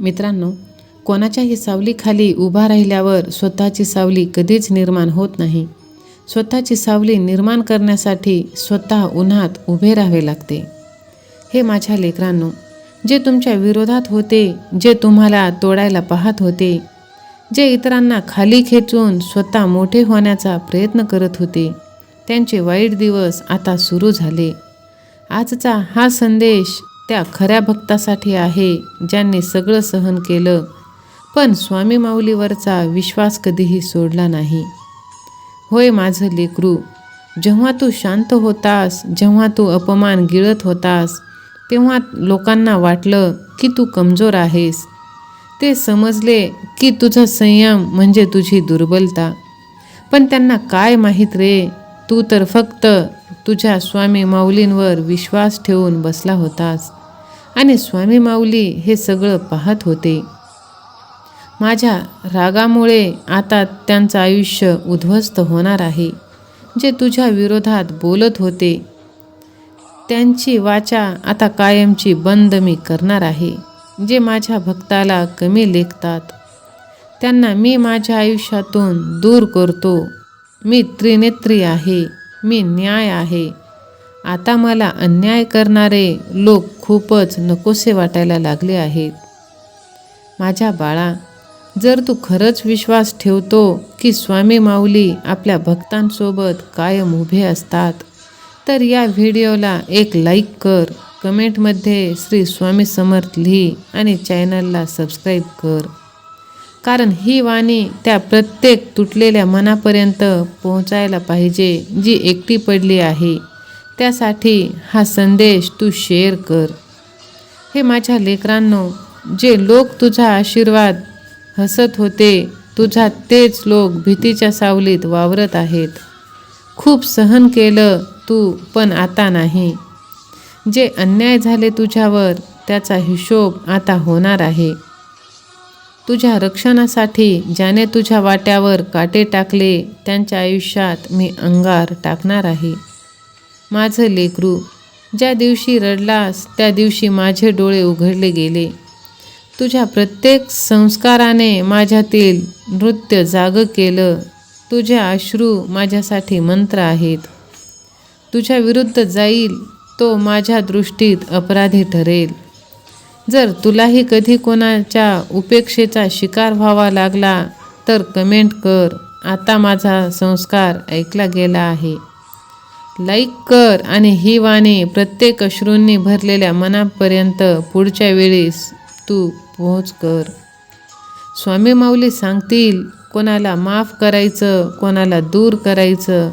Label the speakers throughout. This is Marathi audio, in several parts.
Speaker 1: मित्रांनो कोणाच्याही सावलीखाली उभा राहिल्यावर स्वतःची सावली कधीच निर्माण होत नाही. स्वतःची सावली निर्माण करण्यासाठी स्वतः उन्हात उभे राहावे लागते. हे माझ्या लेकरांनो जे तुमच्या विरोधात होते जे तुम्हाला तोडायला पाहत होते जे इतरांना खाली खेचून स्वतः मोठे होण्याचा प्रयत्न करत होते त्यांचे वाईट दिवस आता सुरू झाले. आजचा हा संदेश त्या खऱ्या भक्तासाठी आहे ज्यांनी सगळं सहन केलं. पण स्वामी माऊलीवरचा विश्वास कधीही सोडला नाही. होय माझं लेकरू जेव्हा तू शांत होतास जेव्हा तू अपमान गिळत होतास तेव्हा लोकांना वाटलं की तू कमजोर आहेस. ते समजले की तुझं संयम म्हणजे तुझी दुर्बलता. पण त्यांना काय माहीत रे तू तर फक्त तुझ्या स्वामी माऊलींवर विश्वास ठेवून बसला होतास. आणि स्वामी माऊली हे सगळं पाहत होते. माझ्या रागामुळे आता त्यांचं आयुष्य उद्ध्वस्त होणार आहे जे तुझ्या विरोधात बोलत होते. त्यांची वाचा आता कायमची बंद मी करणार आहे जे माझ्या भक्ताला कमी लेखतात. त्यांना मी माझ्या आयुष्यातून दूर करतो. मी त्रिनेत्री आहे मी न्याय आहे. आता मला अन्याय करणारे लोक खूपच नकोसे वाटायला लागले आहेत. माझ्या बाळा जर तू खरंच विश्वास ठेवतो की स्वामी माऊली आपल्या भक्तांसोबत कायम उभे असतात तर या व्हिडिओला एक लाईक कर कमेंटमध्ये श्री स्वामी समर्थ लिही आणि चॅनलला सबस्क्राईब कर. कारण ही वाणी त्या प्रत्येक तुटलेल्या मनापर्यंत पोहोचायला पाहिजे जी एकटी पडली आहे. त्यासाठी हा संदेश तू शेअर कर. हे माझ्या लेकरांनो जे लोक तुझा आशीर्वाद हसत होते तुझा तेच लोक भीतीच्या सावलीत वावरत आहेत. खूप सहन केलं तू पण आता नाही. जे अन्याय झाले तुझ्यावर त्याचा हिशोब आता होणार आहे. तुझ्या रक्षणासाठी ज्याने तुझ्या वाट्यावर काटे टाकले त्यांच्या आयुष्यात मी अंगार टाकणार आहे. माझं लेकरू ज्या दिवशी रडलास त्या दिवशी माझे डोळे उघडले गेले. तुझ्या प्रत्येक संस्काराने माझ्यातील नृत्य जाग केलं. तुझे अश्रू माझ्यासाठी मंत्र आहेत. तुझ्या विरुद्ध जाईल तो माझ्या दृष्टीत अपराधी ठरेल. जर तुलाही कधी कोणाच्या उपेक्षेचा शिकार व्हावा लागला तर कमेंट कर. आता माझा संस्कार ऐकला गेला आहे. लाईक कर आणि ही वाणी प्रत्येक अश्रूंनी भरलेल्या मनापर्यंत पुढच्या वेळेस तू पोहोच कर. स्वामी माऊली सांगतील कोणाला माफ करायचं कोणाला दूर करायचं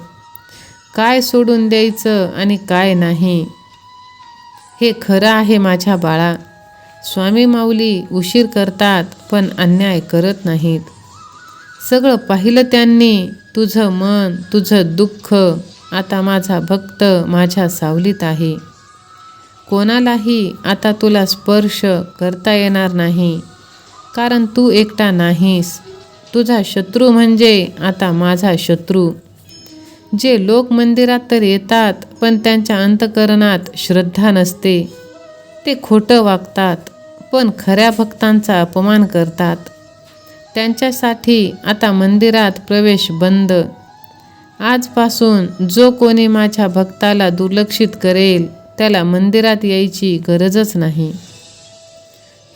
Speaker 1: काय सोडून द्यायचं आणि काय नाही. हे खरं आहे माझ्या बाळा. स्वामी माऊली उशीर करतात पण अन्याय करत नाहीत. सगळं पाहिलं त्यांनी तुझं मन तुझं दुःख आता माझा भक्त माझ्या सावलीत आहे. कोणालाही आता तुला स्पर्श करता येणार नाही. कारण तू एकटा नाहीस. तुझा शत्रू म्हणजे आता माझा शत्रू. जे लोक मंदिरात तर येतात पण त्यांच्या अंतकरणात श्रद्धा नसते. ते खोटं वागतात पण खऱ्या भक्तांचा अपमान करतात. त्यांच्यासाठी आता मंदिरात प्रवेश बंद. आजपासून जो कोणी माझ्या भक्ताला दुर्लक्षित करेल त्याला मंदिरात यायची गरजच नाही.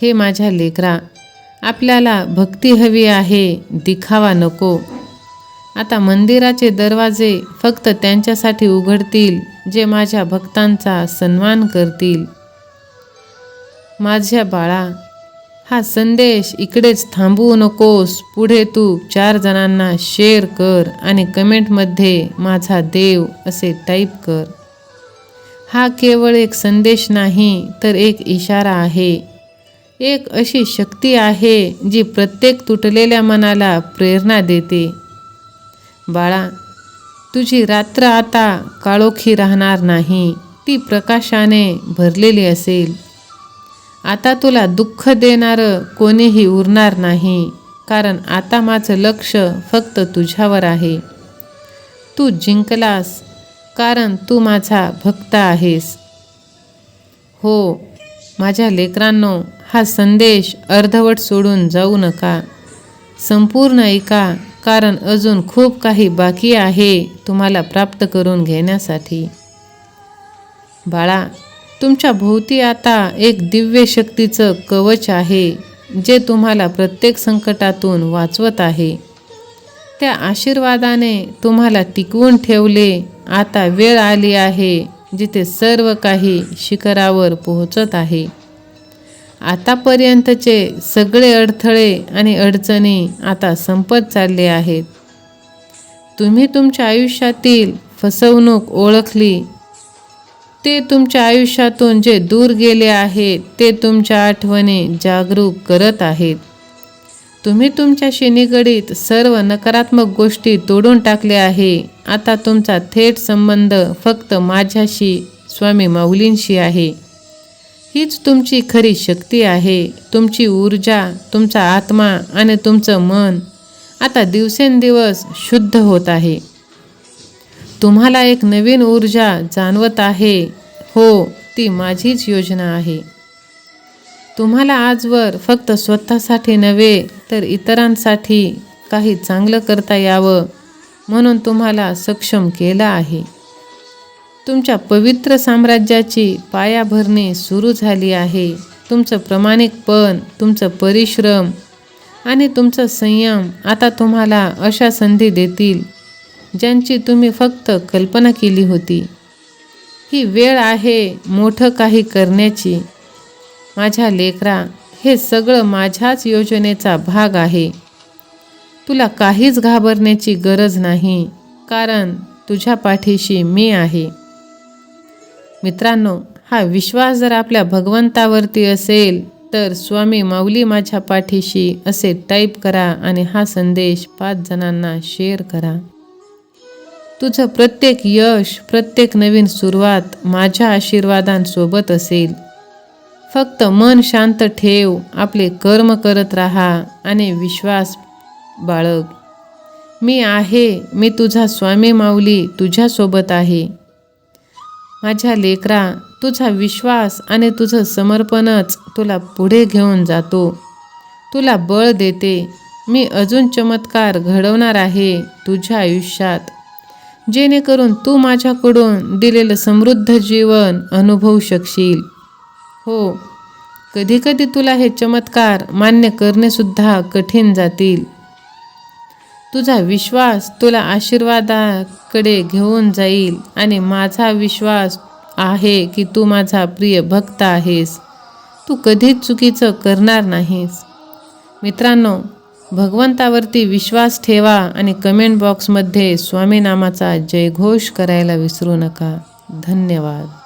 Speaker 1: हे माझ्या लेकरा आपल्याला भक्ती हवी आहे दिखावा नको. आता मंदिराचे दरवाजे फक्त त्यांच्यासाठी उघडतील जे माझ्या भक्तांचा सन्मान करतील. माझ्या बाळा हा संदेश इकडेच थांबवू नकोस. पुढे तू चार जणांना शेअर कर आणि कमेंटमध्ये माझा देव असे टाईप कर. हा केवळ एक संदेश नाही तर एक इशारा आहे. एक अशी शक्ती आहे जी प्रत्येक तुटलेल्या मनाला प्रेरणा देते. बाळा तुझी रात्र आता काळोखी राहणार नाही. ती प्रकाशाने भरलेली असेल. आता तुला दुःख देणारं कोणीही उरणार नाही कारण आता माझं लक्ष फक्त तुझ्यावर आहे. तू जिंकलास कारण तू माझा भक्त आहेस. हो माझ्या लेकरांनो हा संदेश अर्धवट सोडून जाऊ नका. संपूर्ण ऐका कारण अजून खूप काही बाकी आहे तुम्हाला प्राप्त करून घेण्यासाठी. बाळा तुमच्या भोवती आता एक दिव्य शक्तीचं कवच आहे जे तुम्हाला प्रत्येक संकटातून वाचवत आहे. त्या आशीर्वादाने तुम्हाला टिकवून ठेवले आता वेळ आली आहे जिथे सर्व काही शिखरावर पोहोचत आहे. आतापर्यंतचे सगळे अडथळे आणि अडचणी आता संपत चालले आहेत. तुम्ही तुमच्या आयुष्यातील फसवणूक ओळखली ते तुमच्या आयुष्यातून जे दूर गेले आहेत ते तुमच्या आठवणी जागरूक करत आहेत. तुम्ही तुमच्याशी निगडीत सर्व नकारात्मक गोष्टी तोडून टाकले आहे. आता तुमचा थेट संबंध फक्त माझ्याशी स्वामी माऊलींशी आहे. हीच तुमची खरी शक्ती आहे. तुमची ऊर्जा तुमचा आत्मा आणि तुमचं मन आता दिवसेंदिवस शुद्ध होत आहे. तुम्हाला एक नवीन ऊर्जा जाणवत आहे. हो ती माझीच योजना आहे. तुम्हाला आजवर फक्त स्वतःसाठी नव्हे तर इतरांसाठी काही चांगलं करता यावं म्हणून तुम्हाला सक्षम केलं आहे. तुमच्या पवित्र साम्राज्याची पायाभरणी सुरू झाली आहे. तुमचं प्रामाणिकपण तुमचं परिश्रम आणि तुमचं संयम आता तुम्हाला अशा संधी देतील. ज्यांची तुम्ही फक्त कल्पना केली होती. ही वेळ आहे मोठं काही करण्याची. माझ्या लेकरा हे सगळं माझ्याच योजनेचा भाग आहे. तुला काहीच घाबरण्याची गरज नाही कारण तुझ्या पाठीशी मी आहे. मित्रांनो हा विश्वास जर आपल्या भगवंतावरती असेल तर स्वामी माऊली माझ्या पाठीशी असे टाईप करा आणि हा संदेश पाच जणांना शेअर करा. तुझं प्रत्येक यश प्रत्येक नवीन सुरुवात माझ्या आशीर्वादांसोबत असेल. फक्त मन शांत ठेव आपले कर्म करत राहा आणि विश्वास बाळग. मी आहे मी तुझा स्वामी माऊली तुझ्यासोबत आहे. माझ्या लेकरा तुझा विश्वास आणि तुझं समर्पणच तुला पुढे घेऊन जातो. तुला बळ देते. मी अजून चमत्कार घडवणार आहे तुझ्या आयुष्यात. जेणेकरून तू माझ्याकडून दिलेलं समृद्ध जीवन अनुभवू शकशील. हो कधीकधी तुला हे चमत्कार मान्य करणेसुद्धा कठीण जातील. तुझा विश्वास तुला आशीर्वादाकडे घेऊन जाईल आणि माझा विश्वास आहे की तू माझा प्रिय भक्त आहेस. तू कधीच चुकीचं करणार नाहीस. मित्रांनो भगवंतावरती विश्वास ठेवा आणि कमेंट बॉक्समध्ये स्वामी नामाचा जयघोष करायला विसरू नका. धन्यवाद.